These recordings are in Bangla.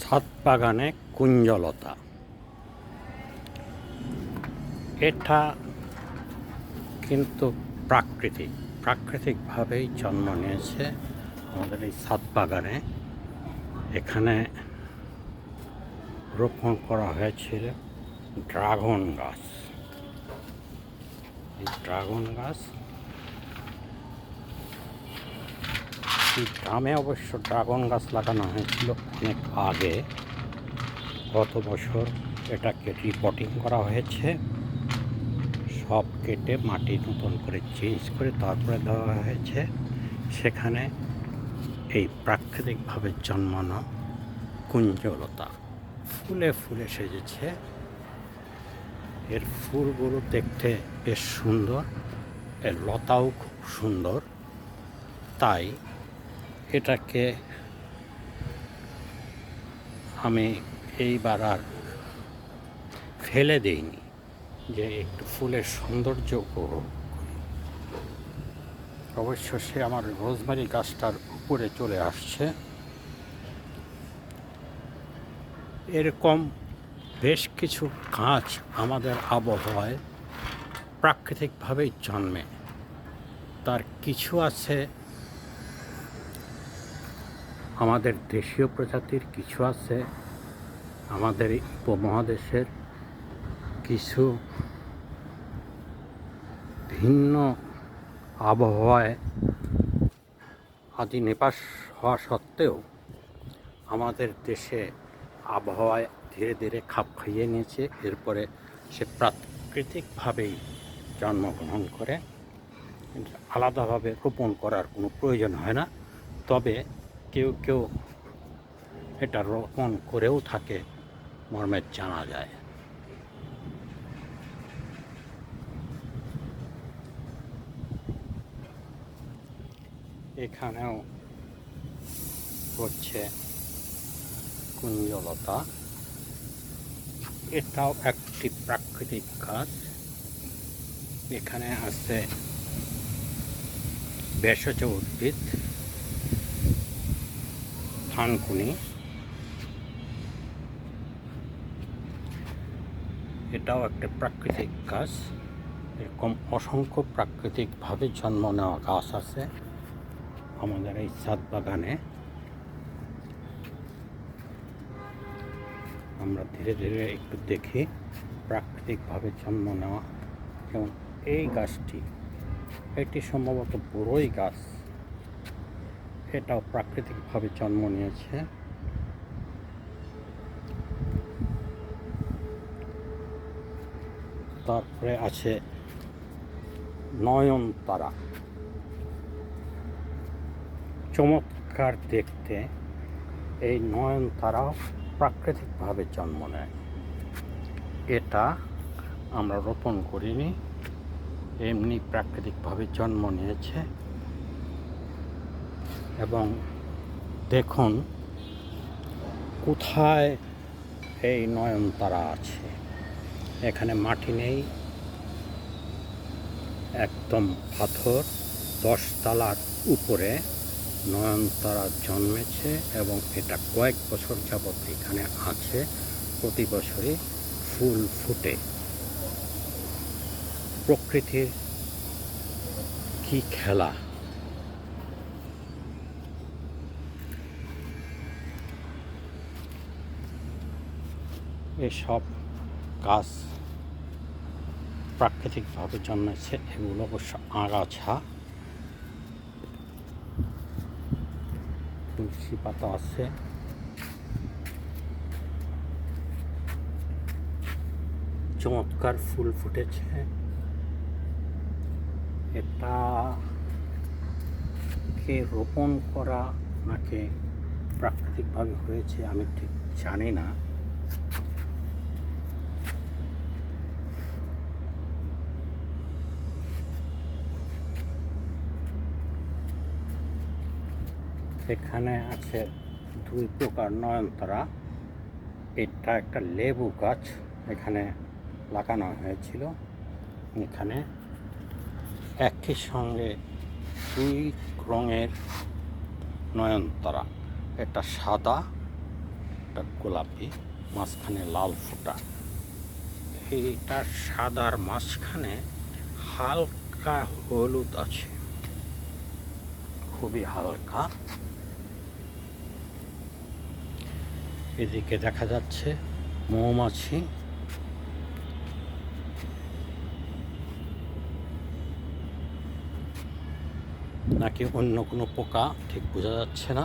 ছাদ বাগানে কুঞ্জলতা। এটা কিন্তু প্রাকৃতিক। প্রাকৃতিকভাবেই জন্ম নিয়েছে আমাদের এই ছাদ বাগানে এখানে রোপণ করা হয়েছিল ড্রাগন গাছ। এই ড্রাগন গাছ এই গ্রামে অবশ্য ড্রাগন গাছ লাগানো হয়েছিল অনেক আগে। গত বছর এটাকে রিপোর্টিং করা হয়েছে। সব কেটে মাটি নতুন করে চেঞ্জ করে তারপরে দেওয়া হয়েছে। সেখানে এই প্রাকৃতিকভাবে জন্মানো কুঞ্জলতা ফুলে ফুলে সেজেছে। এর ফুলগুলো দেখতে বেশ সুন্দর, এর লতাও খুব সুন্দর। তাই এটাকে আমি এইবার আর ফেলে দেইনি যে একটু ফুলের সৌন্দর্য উপভোগ অবশ্য সে আমার রোজমারি গাছটার উপরে চলে আসছে। এরকম বেশ কিছু গাছ আমাদের আবহাওয়ায় প্রাকৃতিকভাবেই জন্মে। তার কিছু আছে আমাদের দেশীয় প্রজাতির কিছু আছে, আমাদের উপমহাদেশের কিছু ভিন্ন আবহাওয়ায় আদি নিবাস হওয়া সত্ত্বেও আমাদের দেশে আবহাওয়ায় ধীরে ধীরে খাপ খাইয়ে নিয়েছে। এরপরে সে প্রাকৃতিকভাবেই জন্মগ্রহণ করে। আলাদাভাবে রোপণ করার কোনো প্রয়োজন হয় না। তবে কেউ কেউ এটা রোপণ করেও থাকে, মর্মে জানা যায়। এখানেও হচ্ছে কুঞ্জলতা। এটাও একটি প্রাকৃতিক গাছ এখানে আছে ভেষজ উদ্ভিদ। থানকুনি এটাও একটা প্রাকৃতিক গাছ। এরকম অসংখ্য প্রাকৃতিকভাবে জন্ম নেওয়া গাছ আছে আমাদের এই ছাদ বাগানে। আমরা ধীরে ধীরে একটু দেখি প্রাকৃতিকভাবে জন্ম নেওয়া। যেমন এই গাছটি, এটি সম্ভবত বড়ই গাছ। এটাও প্রাকৃতিকভাবে জন্ম নিয়েছে। তারপরে আছে নয়নতারা। চমৎকার দেখতে এই নয়নতারাও প্রাকৃতিকভাবে জন্ম নেয়। এটা আমরা রোপণ করিনি, এমনি প্রাকৃতিকভাবে জন্ম নিয়েছে। এবং দেখুন কোথায় এই নয়নতারা আছে। এখানে মাটি নেই। একদম পাথর, দশতলার উপরে নয়নতারা জন্মেছে এবং এটা কয়েক বছর যাবৎ এখানে আছে। প্রতি বছরই ফুল ফুটে। প্রকৃতির কি খেলা? এসব গাছ প্রাকৃতিকভাবে জন্মেছে, এগুলো অবশ্য আগাছা, তুলসী পাতা আছে। চমৎকার ফুল ফুটেছে। এটা কে রোপণ করা, নাকি প্রাকৃতিকভাবে হয়েছে, আমি ঠিক জানি না। এখানে আছে দুই প্রকার নয়নতারা। এটা একটা লেবু গাছ, এখানে লাগানো হয়েছিল। এখানে একই সঙ্গে দুই রঙের নয়নতারা এটা সাদা, একটা গোলাপি, মাঝখানে লাল ফোঁটা। এইটার সাদার মাঝখানে হালকা হলুদ আছে। খুবই হালকা। এদিকে দেখা যাচ্ছে মৌমাছি। নাকি অন্য কোনো পোকা ঠিক বোঝা যাচ্ছে না।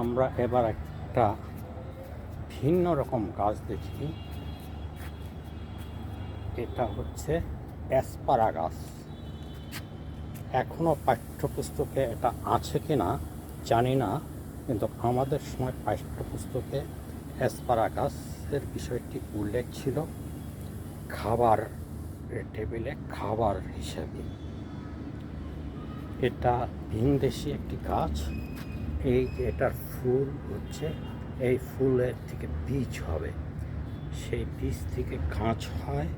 আমরা এবার একটা ভিন্ন রকম গাছ দেখি। এটা হচ্ছে অ্যাসপারাগাস এখনও পাঠ্যপুস্তকে এটা আছে কি না জানি না, কিন্তু আমাদের সময় পাঠ্যপুস্তকে অ্যাসপারাগাসের বিষয়টি উল্লেখ ছিল। খাবার টেবিলে খাবার হিসেবে। এটা ভিনদেশি একটি গাছ। এই এটার ফুল হচ্ছে, এই ফুলের থেকে বীজ হবে। সেই বীজ থেকে গাছ হয়।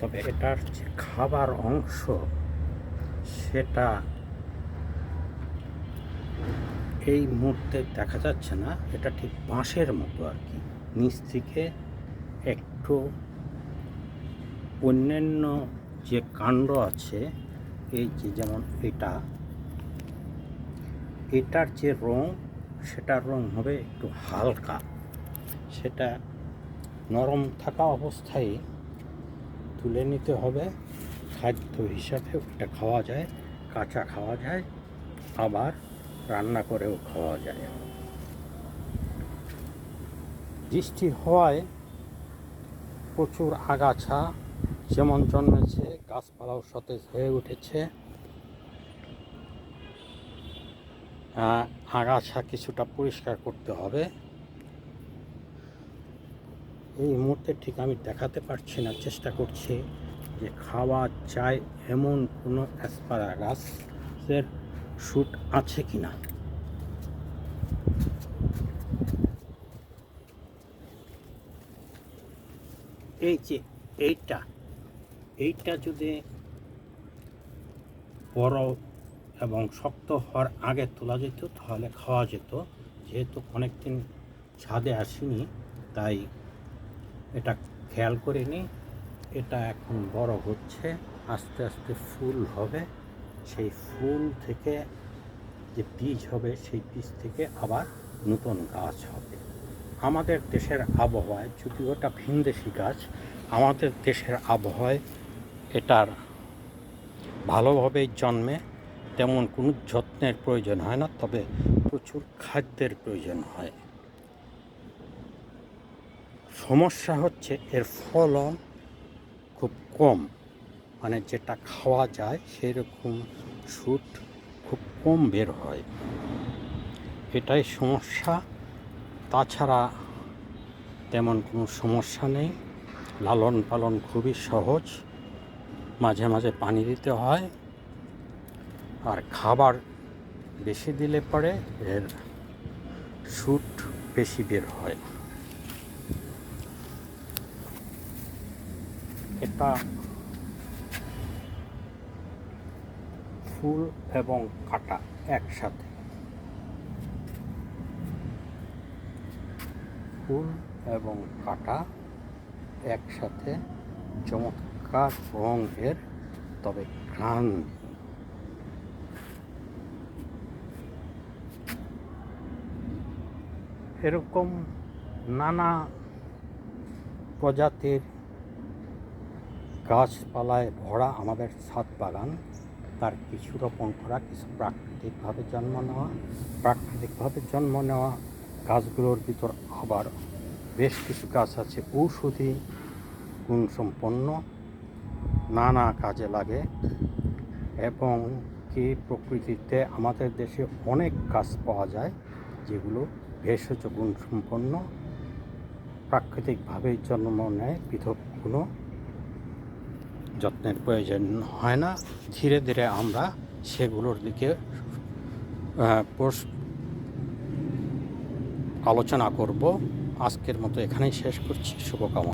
তবে এটার যে খাবার অংশ, সেটা এই মুহূর্তে দেখা যাচ্ছে না। এটা ঠিক বাঁশের মতো আর কি। নিচ থেকে একটু অন্যান্য যে কাণ্ড আছে, এই যে যেমন এটা এটার যে রং, সেটার রং হবে একটু হালকা। সেটা নরম থাকা অবস্থায় তুলে নিতে হবে। খাদ্য হিসাবে ওটা খাওয়া যায়, কাঁচা খাওয়া যায়, আবার রান্না করেও খাওয়া যায়। বৃষ্টি হওয়ায় প্রচুর আগাছা যেমন জন্মেছে, গাছপালাও সতেজ হয়ে উঠেছে। আগাছা কিছুটা পরিষ্কার করতে হবে। এই মুহূর্তে ঠিক আমি দেখাতে পারছি না, চেষ্টা করছি যে খাওয়া যায় এমন কোনো অ্যাসপারাগাসের শ্যুট আছে কি না এই যে এইটা এইটা যদি বড় এবং শক্ত হওয়ার আগে তোলা যেত, তাহলে খাওয়া যেত। যেহেতু অনেকদিন ছাদে আসিনি, তাই এটা খেয়াল করিনি এটা এখন বড় হচ্ছে, আস্তে আস্তে ফুল হবে। সেই ফুল থেকে যে বীজ হবে, সেই বীজ থেকে আবার নতুন গাছ হবে। আমাদের দেশের আবহাওয়ায় যদি ওটা ভিনদেশি গাছ, আমাদের দেশের আবহাওয়ায় এটার ভালোভাবে জন্মে। তেমন কোনো যত্নের প্রয়োজন হয় না, তবে প্রচুর খাদ্যের প্রয়োজন হয়। সমস্যা হচ্ছে এর ফলন খুব কম মানে যেটা খাওয়া যায় সেরকম সুট খুব কম বের হয়। এটাই সমস্যা। তাছাড়া তেমন কোনো সমস্যা নেই। লালন পালন খুবই সহজ। মাঝে মাঝে পানি দিতে হয়। আর খাবার বেশি দিলে পরে এর সুট বেশি বের হয়। এটা ফুল এবং কাটা একসাথে। ফুল এবং কাটা একসাথে চমৎকার রঙের, তবে ঘ্রাণ নেই। এরকম নানা প্রজাতির গাছপালায় ভরা আমাদের ছাদ বাগান, তার কিছু রোপণ করা, কিছু প্রাকৃতিকভাবে জন্ম নেওয়া, প্রাকৃতিকভাবে জন্ম নেওয়া গাছগুলোর ভিতর আবার বেশ কিছু গাছ আছে, ঔষধি গুণসম্পন্ন, নানা কাজে লাগে এবং কি প্রকৃতিতে আমাদের দেশে অনেক গাছ পাওয়া যায় যেগুলো ভেষজ গুণ সম্পন্ন প্রাকৃতিকভাবে জন্ম নেয় পৃথক কোনো যত্নের প্রয়োজন হয় না। ধীরে ধীরে আমরা সেগুলোর দিকে আলোচনা করব। আজকের মতো এখানেই শেষ করছি। শুভকামনা।